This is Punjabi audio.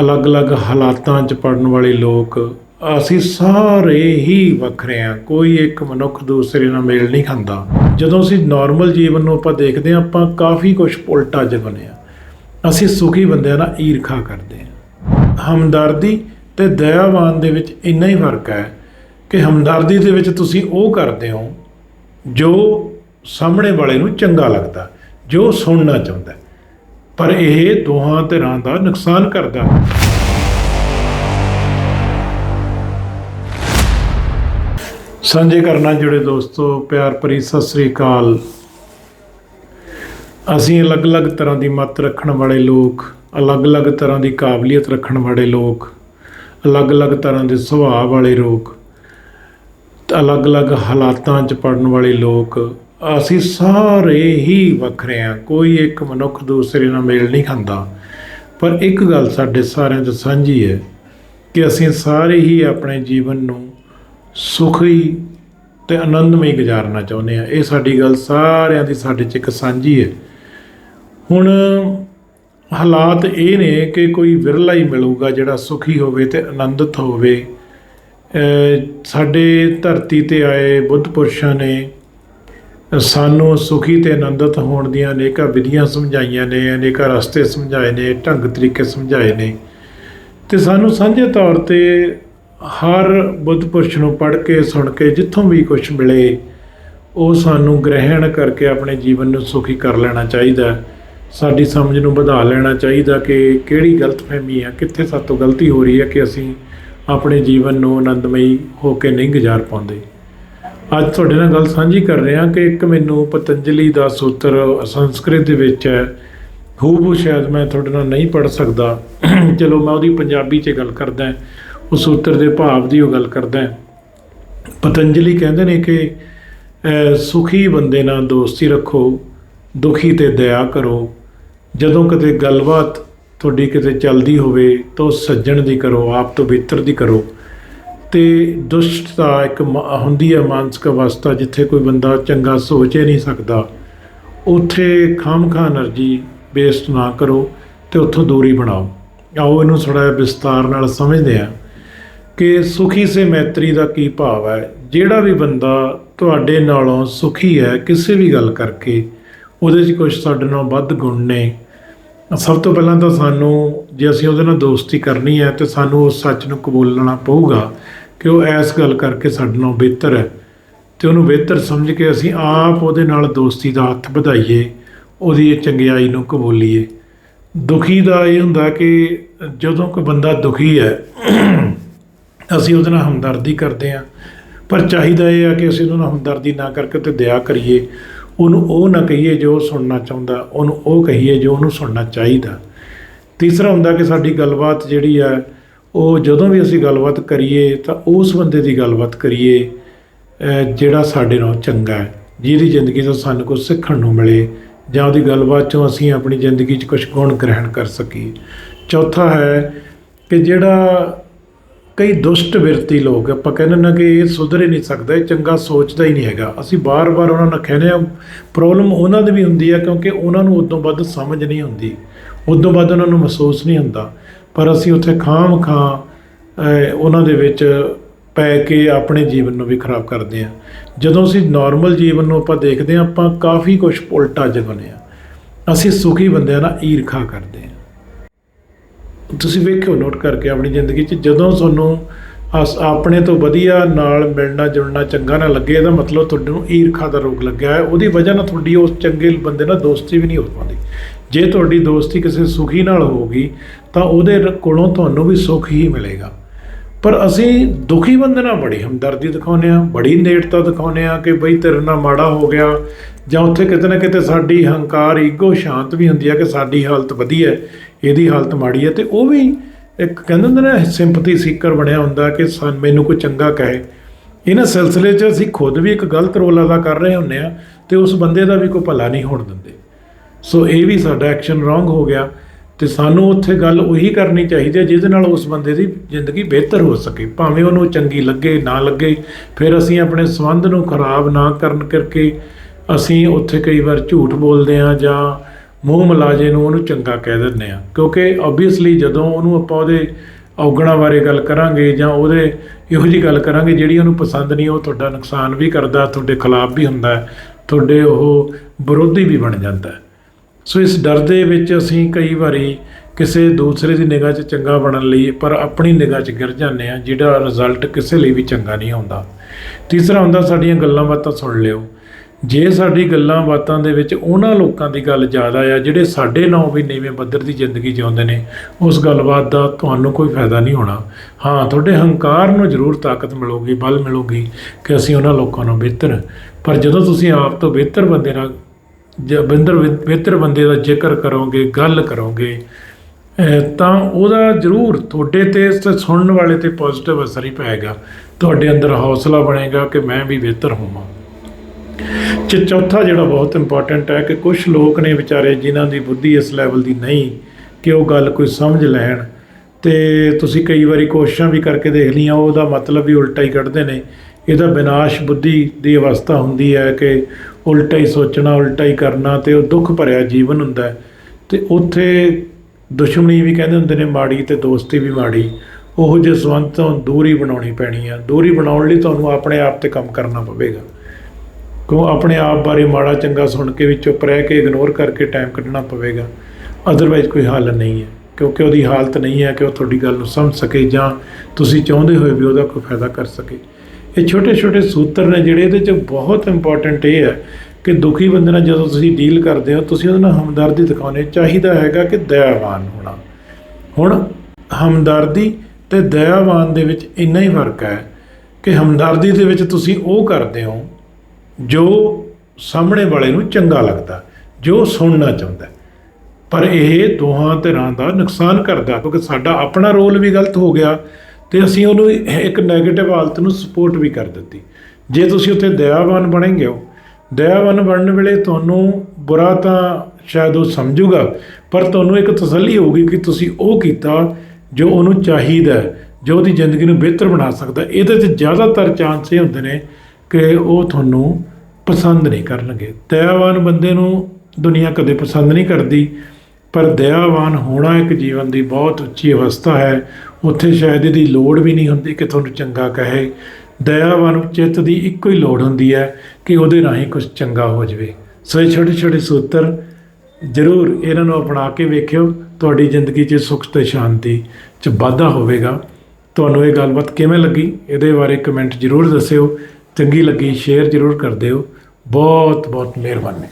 ਅਲੱਗ-ਅਲੱਗ ਹਾਲਾਤਾਂ 'ਚ ਪੜਨ ਵਾਲੇ ਲੋਕ ਅਸੀਂ ਸਾਰੇ ਹੀ ਵੱਖਰੇ ਹਾਂ। ਕੋਈ ਇੱਕ ਮਨੁੱਖ ਦੂਸਰੇ ਨਾਲ ਮੇਲ ਨਹੀਂ ਖਾਂਦਾ। ਜਦੋਂ ਅਸੀਂ ਨਾਰਮਲ ਜੀਵਨ ਨੂੰ ਆਪਾਂ ਦੇਖਦੇ ਹਾਂ, ਆਪਾਂ ਕਾਫੀ ਕੁਝ ਉਲਟਾ ਜਗਨੇ ਆ ਅਸੀਂ ਸੁਖੀ ਬੰਦਿਆਂ ਨਾਲ ਈਰਖਾ ਕਰਦੇ ਹਾਂ। ਹਮਦਰਦੀ ਤੇ ਦਇਆਵਾਨ ਦੇ ਵਿੱਚ ਇੰਨਾ ਹੀ ਫ਼ਰਕ ਹੈ ਕਿ ਹਮਦਰਦੀ ਦੇ ਵਿੱਚ ਤੁਸੀਂ ਉਹ ਕਰਦੇ ਹੋ ਜੋ ਸਾਹਮਣੇ ਵਾਲੇ ਨੂੰ ਚੰਗਾ ਲੱਗਦਾ, ਜੋ ਸੁਣਨਾ ਚਾਹੁੰਦਾ ਪਰ ਇਹ ਦੋਹਾਂ ਧਿਰਾਂ ਦਾ ਨੁਕਸਾਨ ਕਰਦਾ ਹੈ। ਸਾਂਝੇ ਕਰਨਾ ਜੁੜੇ ਦੋਸਤੋ, ਪਿਆਰ ਭਰੀ ਸਤਿ ਸ੍ਰੀ ਅਕਾਲ। ਅਸੀਂ ਅਲੱਗ-ਅਲੱਗ ਤਰ੍ਹਾਂ ਦੀ ਮੱਤ ਰੱਖਣ ਵਾਲੇ ਲੋਕ, ਅਲੱਗ-ਅਲੱਗ ਤਰ੍ਹਾਂ ਦੀ ਕਾਬਲੀਅਤ ਰੱਖਣ ਵਾਲੇ ਲੋਕ, ਅਲੱਗ-ਅਲੱਗ ਤਰ੍ਹਾਂ ਦੇ ਸੁਭਾਅ ਵਾਲੇ ਲੋਕ, ਅਲੱਗ-ਅਲੱਗ ਹਾਲਾਤਾਂ 'ਚ ਪੜਨ ਵਾਲੇ ਲੋਕ ਅਸੀਂ ਸਾਰੇ ਹੀ ਵੱਖਰੇ ਹਾਂ। ਕੋਈ ਇੱਕ ਮਨੁੱਖ ਦੂਸਰੇ ਨਾਲ ਮੇਲ ਨਹੀਂ ਖਾਂਦਾ। ਪਰ ਇੱਕ ਗੱਲ ਸਾਡੇ ਸਾਰਿਆਂ 'ਚ ਸਾਂਝੀ ਹੈ ਕਿ ਅਸੀਂ ਸਾਰੇ ਹੀ ਆਪਣੇ ਜੀਵਨ ਨੂੰ ਸੁਖੀ ਤੇ ਆਨੰਦਮਈ ਗੁਜ਼ਾਰਨਾ ਚਾਹੁੰਦੇ ਆ ਇਹ ਸਾਡੀ ਗੱਲ ਸਾਰਿਆਂ ਦੀ ਸਾਡੇ 'ਚ ਇੱਕ ਸਾਂਝੀ ਹੈ। ਹੁਣ ਹਾਲਾਤ ਇਹ ਨੇ ਕਿ ਕੋਈ ਵਿਰਲਾ ਹੀ ਮਿਲੂਗਾ ਜਿਹੜਾ ਸੁਖੀ ਹੋਵੇ ਤੇ ਆਨੰਦਿਤ ਹੋਵੇ। ਸਾਡੇ ਧਰਤੀ ਤੇ ਆਏ ਬੁੱਧ ਪੁਰਸ਼ਾਂ ਨੇ ਸਾਨੂੰ ਸੁਖੀ ਤੇ ਆਨੰਦਿਤ ਹੋਣ ਦੀਆਂ ਅਨੇਕਾਂ ਵਿਧੀਆਂ ਸਮਝਾਈਆਂ ਨੇ, ਅਨੇਕਾਂ ਰਸਤੇ ਸਮਝਾਏ ਨੇ, ਢੰਗ ਤਰੀਕੇ ਸਮਝਾਏ ਨੇ। ਤੇ ਸਾਨੂੰ ਸਾਂਝੇ ਤੌਰ ਤੇ ਹਰ ਬੁੱਧ ਪੁਰਸ਼ ਨੂੰ ਪੜ੍ਹ ਕੇ, ਸੁਣ ਕੇ, ਜਿੱਥੋਂ ਵੀ ਕੁਝ ਮਿਲੇ, ਉਹ ਸਾਨੂੰ ਗ੍ਰਹਿਣ ਕਰਕੇ ਆਪਣੇ ਜੀਵਨ ਨੂੰ ਸੁਖੀ ਕਰ ਲੈਣਾ ਚਾਹੀਦਾ। ਸਾਡੀ ਸਮਝ ਨੂੰ ਵਧਾ ਲੈਣਾ ਚਾਹੀਦਾ ਕਿ ਕਿਹੜੀ ਗਲਤਫਹਿਮੀ ਹੈ ਕਿੱਥੇ ਸਾਤੋਂ ਗਲਤੀ ਹੋ ਰਹੀ ਹੈ ਕਿ ਅਸੀਂ ਆਪਣੇ ਜੀਵਨ ਨੂੰ ਆਨੰਦਮਈ ਹੋ ਕੇ ਨਹੀਂ ਗੁਜ਼ਾਰ ਪਾਉਂਦੇ। ਅੱਜ ਤੁਹਾਡੇ ਨਾਲ ਗੱਲ ਸਾਂਝੀ ਕਰ ਰਿਹਾ ਕਿ ਇੱਕ ਮੈਨੂੰ ਪਤੰਜਲੀ ਦਾ ਸੂਤਰ ਸੰਸਕ੍ਰਿਤ ਦੇ ਵਿੱਚ ਹੈ। ਹੂਬੂ ਸ਼ਾਇਦ ਮੈਂ ਤੁਹਾਡੇ ਨਾਲ ਨਹੀਂ ਪੜ੍ਹ ਸਕਦਾ। ਚਲੋ ਮੈਂ ਉਹਦੀ ਪੰਜਾਬੀ 'ਚ ਗੱਲ ਕਰਦਾ ਉਹ ਸੂਤਰ ਦੇ ਭਾਵ ਦੀ ਉਹ ਗੱਲ ਕਰਦਾ ਪਤੰਜਲੀ ਕਹਿੰਦੇ ਨੇ ਕਿ ਸੁਖੀ ਬੰਦੇ ਨਾਲ ਦੋਸਤੀ ਰੱਖੋ, ਦੁਖੀ ਤੇ ਦਇਆ ਕਰੋ। ਜਦੋਂ ਕਿਤੇ ਗੱਲਬਾਤ ਤੁਹਾਡੀ ਕਿਤੇ ਚੱਲਦੀ ਹੋਵੇ ਤਾਂ ਉਹ ਸੱਜਣ ਦੀ ਕਰੋ, ਆਪ ਤੋਂ ਬਿਹਤਰ ਦੀ ਕਰੋ। ਤੇ ਦੁਸ਼ਟਤਾ ਇੱਕ ਹੁੰਦੀ ਹੈ ਮਾਨਸਿਕ ਅਵਸਥਾ ਜਿੱਥੇ ਕੋਈ ਬੰਦਾ ਚੰਗਾ ਸੋਚ ਹੀ ਨਹੀਂ ਸਕਦਾ। ਉਥੇ ਖਾਮਖਾ એનર્ਜੀ ਬੇਸਟ ਨਾ ਕਰੋ ਤੇ ਉੱਥੋਂ ਦੂਰੀ ਬਣਾਓ। ਆਓ ਇਹਨੂੰ ਥੋੜਾ ਵਿਸਤਾਰ ਨਾਲ ਸਮਝਦੇ ਹਾਂ ਕਿ ਸੁਖੀ ਸੇ ਮੈਤਰੀ ਦਾ ਕੀ ਭਾਵ ਹੈ। ਜਿਹੜਾ ਵੀ ਬੰਦਾ ਤੁਹਾਡੇ ਨਾਲੋਂ ਸੁਖੀ ਹੈ ਕਿਸੇ ਵੀ ਗੱਲ ਕਰਕੇ, ਉਹਦੇ 'ਚ ਕੁਝ ਸਾਡੇ ਨਾਲੋਂ ਵੱਧ ਗੁਣ ਨੇ। ਸਭ ਤੋਂ ਪਹਿਲਾਂ ਤਾਂ ਸਾਨੂੰ, ਜੇ ਅਸੀਂ ਉਹਦੇ ਨਾਲ ਦੋਸਤੀ ਕਰਨੀ ਹੈ ਤੇ ਸਾਨੂੰ ਉਸ ਸੱਚ ਨੂੰ ਕਬੂਲਣਾ ਪਊਗਾ। ਕਿ ਉਹ ਐਸ ਗੱਲ ਕਰਕੇ ਸਾਡੇ ਨਾਲੋਂ ਬਿਹਤਰ ਹੈ ਤੇ ਉਹਨੂੰ ਬਿਹਤਰ ਸਮਝ ਕੇ ਅਸੀਂ ਆਪ ਉਹਦੇ ਨਾਲ ਦੋਸਤੀ ਦਾ ਹੱਥ ਵਧਾਈਏ, ਉਹਦੀ ਇਹ ਚੰਗਿਆਈ ਨੂੰ ਕਬੂਲੀਏ। ਦੁਖੀ ਦਾ ਇਹ ਹੁੰਦਾ ਕਿ ਜਦੋਂ ਕੋਈ ਬੰਦਾ ਦੁਖੀ ਹੈ, ਅਸੀਂ ਉਹਦੇ ਨਾਲ ਹਮਦਰਦੀ ਕਰਦੇ ਹਾਂ, ਪਰ ਚਾਹੀਦਾ ਇਹ ਆ ਕਿ ਅਸੀਂ ਉਹਦੇ ਨਾਲ ਹਮਦਰਦੀ ਨਾ ਕਰਕੇ ਤੇ ਦਇਆ ਕਰੀਏ। ਉਹਨੂੰ ਉਹ ਨਾ ਕਹੀਏ ਜੋ ਉਹ ਸੁਣਨਾ ਚਾਹੁੰਦਾ, ਉਹਨੂੰ ਉਹ ਕਹੀਏ ਜੋ ਉਹਨੂੰ ਸੁਣਨਾ ਚਾਹੀਦਾ। ਤੀਸਰਾ ਹੁੰਦਾ ਕਿ ਸਾਡੀ ਗੱਲਬਾਤ ਜਿਹੜੀ ਆ ਉਹ ਜਦੋਂ ਵੀ ਅਸੀਂ ਗੱਲਬਾਤ ਕਰੀਏ ਤਾਂ ਉਸ ਬੰਦੇ ਦੀ ਗੱਲਬਾਤ ਕਰੀਏ ਜਿਹੜਾ ਸਾਡੇ ਨਾਲ ਚੰਗਾ ਹੈ, ਜਿਹਦੀ ਜ਼ਿੰਦਗੀ ਤੋਂ ਸਾਨੂੰ ਕੁਝ ਸਿੱਖਣ ਨੂੰ ਮਿਲੇ ਜਾਂ ਉਹਦੀ ਗੱਲਬਾਤ ਚੋਂ ਅਸੀਂ ਆਪਣੀ ਜ਼ਿੰਦਗੀ 'ਚ ਕੁਝ ਗੁਣ ਗ੍ਰਹਿਣ ਕਰ ਸਕੀਏ। ਚੌਥਾ ਹੈ ਕਿ ਜਿਹੜਾ ਕਈ ਦੁਸ਼ਟ ਵਿਰਤੀ ਲੋਕ, ਆਪਾਂ ਕਹਿੰਦੇ ਨਾ ਕਿ ਇਹ ਸੁਧਰ ਹੀ ਨਹੀਂ ਸਕਦਾ, ਇਹ ਚੰਗਾ ਸੋਚਦਾ ਹੀ ਨਹੀਂ ਹੈਗਾ। ਅਸੀਂ ਬਾਰ-ਬਾਰ ਉਹਨਾਂ ਨੂੰ ਕਹਿੰਦੇ ਆ ਪ੍ਰੋਬਲਮ ਉਹਨਾਂ ਦੀ ਵੀ ਹੁੰਦੀ ਹੈ ਕਿਉਂਕਿ ਉਹਨਾਂ ਨੂੰ ਉਦੋਂ ਵੱਧ ਸਮਝ ਨਹੀਂ ਹੁੰਦੀ, ਉਦੋਂ ਵੱਧ ਉਹਨਾਂ ਨੂੰ ਮਹਿਸੂਸ ਨਹੀਂ ਹੁੰਦਾ। ਪਰ ਅਸੀਂ ਉੱਥੇ ਖਾਮ ਖਾਂ ਅਹ, ਉਹਨਾਂ ਦੇ ਵਿੱਚ ਪੈ ਕੇ ਆਪਣੇ ਜੀਵਨ ਨੂੰ ਵੀ ਖਰਾਬ ਕਰਦੇ ਆ ਜਦੋਂ ਅਸੀਂ ਨਾਰਮਲ ਜੀਵਨ ਨੂੰ ਆਪਾਂ ਦੇਖਦੇ ਆ ਆਪਾਂ ਕਾਫੀ ਕੁਝ ਉਲਟਾ ਜਗਨੇ ਆ ਅਸੀਂ ਸੁਖੀ ਬੰਦਿਆਂ ਨਾਲ ਈਰਖਾ ਕਰਦੇ ਆ ਤੁਸੀਂ ਵੇਖਿਓ ਨੋਟ ਕਰਕੇ ਆਪਣੀ ਜ਼ਿੰਦਗੀ 'ਚ ਜਦੋਂ ਤੁਹਾਨੂੰ ਅਸ- ਆਪਣੇ ਤੋਂ ਵਧੀਆ ਨਾਲ ਮਿਲਣਾ ਜੁਲਣਾ ਚੰਗਾ ਨਾ ਲੱਗੇ ਇਹਦਾ ਮਤਲਬ ਤੁਹਾਨੂੰ ਈਰਖਾ ਦਾ ਰੋਗ ਲੱਗਿਆ ਹੈ ਉਹਦੀ ਵਜ੍ਹਾ ਨਾਲ ਤੁਹਾਡੀ ਉਸ ਚੰਗੇ ਬੰਦੇ ਨਾਲ ਦੋਸਤੀ ਵੀ ਨਹੀਂ ਹੋ ਪਾਉਂਦੀ। ਜੇ ਤੁਹਾਡੀ ਦੋਸਤੀ ਕਿਸੇ ਸੁਖੀ ਨਾਲ ਹੋਊਗੀ ਤਾਂ ਉਹਦੇ ਰ- ਕੋਲੋਂ ਤੁਹਾਨੂੰ ਵੀ ਸੁੱਖ ਹੀ ਮਿਲੇਗਾ। ਪਰ ਅਸੀਂ ਦੁਖੀ ਬੰਦੇ ਨਾਲ ਬੜੀ ਹਮਦਰਦੀ ਦਿਖਾਉਂਦੇ ਆ ਬੜੀ ਨੇੜਤਾ ਦਿਖਾਉਂਦੇ ਆ ਕਿ ਬਈ ਤੇਰੇ ਨਾਲ ਮਾੜਾ ਹੋ ਗਿਆ ਜਾਂ ਉੱਥੇ ਕਿਤੇ ਨਾ ਕਿਤੇ ਸਾਡੀ ਹੰਕਾਰ ਈਗੋ ਸ਼ਾਂਤ ਵੀ ਹੁੰਦੀ ਆ ਕਿ ਸਾਡੀ ਹਾਲਤ ਵਧੀਆ ਹੈ, ਇਹਦੀ ਹਾਲਤ ਮਾੜੀ ਹੈ ਤੇ ਉਹ ਵੀ ਇੱਕ ਕਹਿੰਦੇ ਹੁੰਦੇ ਨੇ ਸਿੰਪਥੀ ਸੀਕਰ ਬਣਿਆ ਹੁੰਦਾ ਕਿ ਸਾਨ ਮੈਨੂੰ ਕੋਈ ਚੰਗਾ ਕਹੇ। ਇਹਨਾਂ ਸਿਲਸਿਲੇ 'ਚ ਅਸੀਂ ਖੁਦ ਵੀ ਇੱਕ ਗਲਤ ਰੋਲ ਅਦਾ ਕਰ ਰਹੇ ਹੁੰਦੇ ਆ ਤੇ ਉਸ ਬੰਦੇ ਦਾ ਵੀ ਕੋਈ ਭਲਾ ਨਹੀਂ ਹੋਣ ਦਿੰਦੇ। ਸੋ ਇਹ ਵੀ ਸਾਡਾ ਐਕਸ਼ਨ ਰੋਂਗ ਹੋ ਗਿਆ। ਤੇ ਸਾਨੂੰ ਉੱਥੇ ਗੱਲ ਉਹੀ ਕਰਨੀ ਚਾਹੀਦੀ ਹੈ ਜਿਹਦੇ ਨਾਲ ਉਸ ਬੰਦੇ ਦੀ ਜ਼ਿੰਦਗੀ ਬਿਹਤਰ ਹੋ ਸਕੇ। ਭਾਵੇਂ ਉਹਨੂੰ ਚੰਗੀ ਲੱਗੇ, ਨਾ ਲੱਗੇ, ਫਿਰ ਅਸੀਂ ਆਪਣੇ ਸੰਬੰਧ ਨੂੰ ਖਰਾਬ ਨਾ ਕਰਨ ਕਰਕੇ ਅਸੀਂ ਉੱਥੇ ਕਈ ਵਾਰ ਝੂਠ ਬੋਲਦੇ ਹਾਂ ਜਾਂ ਮੂੰਹ ਮਲਾਜੇ ਨੂੰ ਉਹਨੂੰ ਚੰਗਾ ਕਹਿ ਦਿੰਦੇ ਆ ਕਿਉਂਕਿ ਆਬਵੀਅਸਲੀ ਜਦੋਂ ਉਹਨੂੰ ਆਪਾਂ ਉਹਦੇ ਔਗਣਾ ਬਾਰੇ ਗੱਲ ਕਰਾਂਗੇ ਜਾਂ ਉਹਦੇ ਇਹੋ ਜੀ ਗੱਲ ਕਰਾਂਗੇ ਜਿਹੜੀ ਉਹਨੂੰ ਪਸੰਦ ਨਹੀਂ, ਉਹ ਤੁਹਾਡਾ ਨੁਕਸਾਨ ਵੀ ਕਰਦਾ, ਤੁਹਾਡੇ ਖਿਲਾਫ ਵੀ ਹੁੰਦਾ ਤੁਹਾਡੇ ਉਹ ਵਿਰੋਧੀ ਵੀ ਬਣ ਜਾਂਦਾ ਸੋ ਇਸ ਡਰ ਦੇ ਵਿੱਚ ਅਸੀਂ ਕਈ ਵਾਰੀ ਕਿਸੇ ਦੂਸਰੇ ਦੀ ਨਿਗਾਹ 'ਚ ਚੰਗਾ ਬਣਨ ਲਈ ਪਰ ਆਪਣੀ ਨਿਗਾਹ 'ਚ ਗਿਰ ਜਾਂਦੇ ਆ ਜਿਹੜਾ ਰਿਜ਼ਲਟ ਕਿਸੇ ਲਈ ਵੀ ਚੰਗਾ ਨਹੀਂ ਆਉਂਦਾ ਤੀਸਰਾ ਹੁੰਦਾ ਸਾਡੀਆਂ ਗੱਲਾਂ ਬਾਤਾਂ ਸੁਣ ਲਿਓ। ਜੇ ਸਾਡੀ ਗੱਲਾਂ ਬਾਤਾਂ ਦੇ ਵਿੱਚ ਉਹਨਾਂ ਲੋਕਾਂ ਦੀ ਗੱਲ ਜ਼ਿਆਦਾ ਆ ਜਿਹੜੇ ਸਾਡੇ ਨਾਲੋਂ ਵੀ ਨੀਵੇਂ ਪੱਧਰ ਦੀ ਜ਼ਿੰਦਗੀ ਜਿਉਂਦੇ ਨੇ, ਉਸ ਗੱਲਬਾਤ ਦਾ ਤੁਹਾਨੂੰ ਕੋਈ ਫਾਇਦਾ ਨਹੀਂ ਹੋਣਾ। ਹਾਂ, ਤੁਹਾਡੇ ਹੰਕਾਰ ਨੂੰ ਜ਼ਰੂਰ ਤਾਕਤ ਮਿਲੂਗੀ, ਬਲ ਮਿਲੂਗੀ ਕਿ ਅਸੀਂ ਉਹਨਾਂ ਲੋਕਾਂ ਨੂੰ ਬਿਹਤਰ ਪਰ ਜਦੋਂ ਤੁਸੀਂ ਆਪ ਤੋਂ ਬਿਹਤਰ ਬੰਦੇ ਨਾਲ ਜਾਂ ਬਿੰਦਰ ਬਿਹਤਰ ਬੰਦੇ ਦਾ ਜ਼ਿਕਰ ਕਰੋਗੇ, ਗੱਲ ਕਰੋਗੇ ਤਾਂ ਉਹਦਾ ਜ਼ਰੂਰ ਤੁਹਾਡੇ ਤੇ ਤੇ ਸੁਣਨ ਵਾਲੇ ਤੇ ਪੋਜ਼ਿਟਿਵ ਅਸਰ ਹੀ ਪਏਗਾ। ਤੁਹਾਡੇ ਅੰਦਰ ਹੌਸਲਾ ਬਣੇਗਾ ਕਿ ਮੈਂ ਵੀ ਬਿਹਤਰ ਹੋਵਾਂ। ਚ, ਚੌਥਾ ਜਿਹੜਾ ਬਹੁਤ ਇੰਪੋਰਟੈਂਟ ਹੈ ਕਿ ਕੁਝ ਲੋਕ ਨੇ ਵਿਚਾਰੇ ਜਿਨ੍ਹਾਂ ਦੀ ਬੁੱਧੀ ਇਸ ਲੈਵਲ ਦੀ ਨਹੀਂ ਕਿ ਉਹ ਗੱਲ ਕੋਈ ਸਮਝ ਲੈਣ ਤੇ ਤੁਸੀਂ ਕਈ ਵਾਰੀ ਕੋਸ਼ਿਸ਼ਾਂ ਵੀ ਕਰਕੇ ਦੇਖ ਲਈਆਂ, ਉਹਦਾ ਮਤਲਬ ਵੀ ਉਲਟਾ ਹੀ ਕੱਢਦੇ ਨੇ। ਇਹਦਾ ਵਿਨਾਸ਼ ਬੁੱਧੀ ਦੀ ਅਵਸਥਾ ਹੁੰਦੀ ਹੈ ਕਿ ਉਲਟਾ ਹੀ ਸੋਚਣਾ, ਉਲਟਾ ਹੀ ਕਰਨਾ ਤੇ ਉਹ ਦੁੱਖ ਭਰਿਆ ਜੀਵਨ ਹੁੰਦਾ ਹੈ। ਤੇ ਉੱਥੇ ਦੁਸ਼ਮਣੀ ਵੀ ਕਹਿੰਦੇ ਹੁੰਦੇ ਨੇ ਮਾੜੀ ਤੇ ਦੋਸਤੀ ਵੀ ਮਾੜੀ। ਉਹ ਜਿਹੇ ਸੰਬੰਧ ਤੋਂ ਦੂਰੀ ਬਣਾਉਣੀ ਪੈਣੀ ਆ। ਦੂਰੀ ਬਣਾਉਣ ਲਈ ਤੁਹਾਨੂੰ ਆਪਣੇ ਆਪ ਤੇ ਕੰਮ ਕਰਨਾ ਪਵੇਗਾ। ਕਿਉਂ? ਆਪਣੇ ਆਪ ਬਾਰੇ ਮਾੜਾ ਚੰਗਾ ਸੁਣ ਕੇ ਵੀ ਚੁੱਪ ਰਹਿ ਕੇ ਇਗਨੋਰ ਕਰਕੇ ਟਾਈਮ ਕੱਢਣਾ ਪਵੇਗਾ। ਅਦਰਵਾਈਜ਼ ਕੋਈ ਹੱਲ ਨਹੀਂ ਹੈ। ਕਿਉਂਕਿ ਉਹਦੀ ਹਾਲਤ ਨਹੀਂ ਹੈ ਕਿ ਉਹ ਤੁਹਾਡੀ ਗੱਲ ਨੂੰ ਸਮਝ ਸਕੇ ਜਾਂ ਤੁਸੀਂ ਚਾਹੁੰਦੇ ਹੋਏ ਵੀ ਉਹਦਾ ਕੋਈ ਫਾਇਦਾ ਕਰ ਸਕੇ। ਇਹ ਛੋਟੇ ਛੋਟੇ ਸੂਤਰ ਨੇ ਜਿਹੜੇ ਇਹਦੇ 'ਚ ਬਹੁਤ ਇੰਪੋਰਟੈਂਟ ਇਹ ਹੈ ਕਿ ਦੁਖੀ ਬੰਦੇ ਨਾਲ ਜਦੋਂ ਤੁਸੀਂ ਡੀਲ ਕਰਦੇ ਹੋ, ਤੁਸੀਂ ਉਹਦੇ ਨਾਲ ਹਮਦਰਦੀ ਦਿਖਾਉਣੀ ਚਾਹੀਦਾ ਹੈਗਾ ਕਿ ਦਇਆਵਾਨ ਹੋਣਾ। ਹੁਣ ਹਮਦਰਦੀ ਤੇ ਦਇਆਵਾਨ ਦੇ ਵਿੱਚ ਇੰਨਾ ਹੀ ਫ਼ਰਕ ਹੈ ਕਿ ਹਮਦਰਦੀ ਦੇ ਵਿੱਚ ਤੁਸੀਂ ਉਹ ਕਰਦੇ ਹੋ ਜੋ ਸਾਹਮਣੇ ਵਾਲੇ ਨੂੰ ਚੰਗਾ ਲੱਗਦਾ, ਜੋ ਸੁਣਨਾ ਚਾਹੁੰਦਾ। ਪਰ ਇਹ ਦੋਹਾਂ ਧਿਰਾਂ ਦਾ ਨੁਕਸਾਨ ਕਰਦਾ, ਕਿਉਂਕਿ ਸਾਡਾ ਆਪਣਾ ਰੋਲ ਵੀ ਗਲਤ ਹੋ ਗਿਆ ਤੇ ਅਸੀਂ ਉਹਨੂੰ ਇੱਕ 네ਗੇਟਿਵ ਹਾਲਤ ਨੂੰ ਸਪੋਰਟ ਵੀ ਕਰ ਦਿੱਤੀ। ਜੇ ਤੁਸੀਂ ਉੱਥੇ ਦਇਆਵਾਨ ਬਣेंगे ਹੋ ਦਇਆਵਾਨ ਬਣਨ ਵੇਲੇ ਤੁਹਾਨੂੰ ਬੁਰਾ ਤਾਂ ਸ਼ਾਇਦ ਉਹ ਸਮਝੂਗਾ, ਪਰ ਤੁਹਾਨੂੰ ਇੱਕ ਤਸੱਲੀ ਹੋਊਗੀ ਕਿ ਤੁਸੀਂ ਉਹ ਕੀਤਾ ਜੋ ਉਹਨੂੰ ਚਾਹੀਦਾ ਜੋ ਉਹਦੀ ਜ਼ਿੰਦਗੀ ਨੂੰ ਬਿਹਤਰ ਬਣਾ ਸਕਦਾ ਇਹਦੇ 'ਚ ਜ਼ਿਆਦਾਤਰ ਚਾਂਸ ਇਹ ਹੁੰਦੇ ਨੇ ਕਿ ਉਹ ਤੁਹਾਨੂੰ ਪਸੰਦ ਨਹੀਂ ਕਰਨਗੇ। ਦਇਆਵਾਨ ਬੰਦੇ ਨੂੰ ਦੁਨੀਆ ਕਦੇ ਪਸੰਦ ਨਹੀਂ ਕਰਦੀ, ਪਰ ਦਇਆਵਾਨ ਹੋਣਾ ਇੱਕ ਜੀਵਨ ਦੀ ਬਹੁਤ ਉੱਚੀ ਅਵਸਥਾ ਹੈ। ਉੱਥੇ ਸ਼ਾਇਦ ਇਹਦੀ ਲੋੜ ਵੀ ਨਹੀਂ ਹੁੰਦੀ ਕਿ ਤੁਹਾਨੂੰ ਚੰਗਾ ਕਹੇ। ਦਇਆਵਾਨ ਚਿੱਤ ਦੀ ਇੱਕੋ ਹੀ ਲੋੜ ਹੁੰਦੀ ਹੈ ਕਿ ਉਹਦੇ ਰਾਹੀਂ ਕੁਝ ਚੰਗਾ ਹੋ ਜਾਵੇ। ਸੋ ਇਹ ਛੋਟੇ ਛੋਟੇ ਸੂਤਰ ਜ਼ਰੂਰ ਇਹਨਾਂ ਨੂੰ ਅਪਣਾ ਕੇ ਵੇਖਿਓ। ਤੁਹਾਡੀ ਜ਼ਿੰਦਗੀ 'ਚ ਸੁੱਖ ਤੇ ਸ਼ਾਂਤੀ 'ਚ ਵਾਧਾ ਹੋਵੇਗਾ। ਤੁਹਾਨੂੰ ਇਹ ਗੱਲਬਾਤ ਕਿਵੇਂ ਲੱਗੀ ਇਹਦੇ ਬਾਰੇ ਕਮੈਂਟ ਜ਼ਰੂਰ ਦੱਸਿਓ। ਚੰਗੀ ਲੱਗੀ ਸ਼ੇਅਰ ਜ਼ਰੂਰ ਕਰ ਦਿਓ। ਬਹੁਤ ਬਹੁਤ ਮਿਹਰਬਾਨੀ।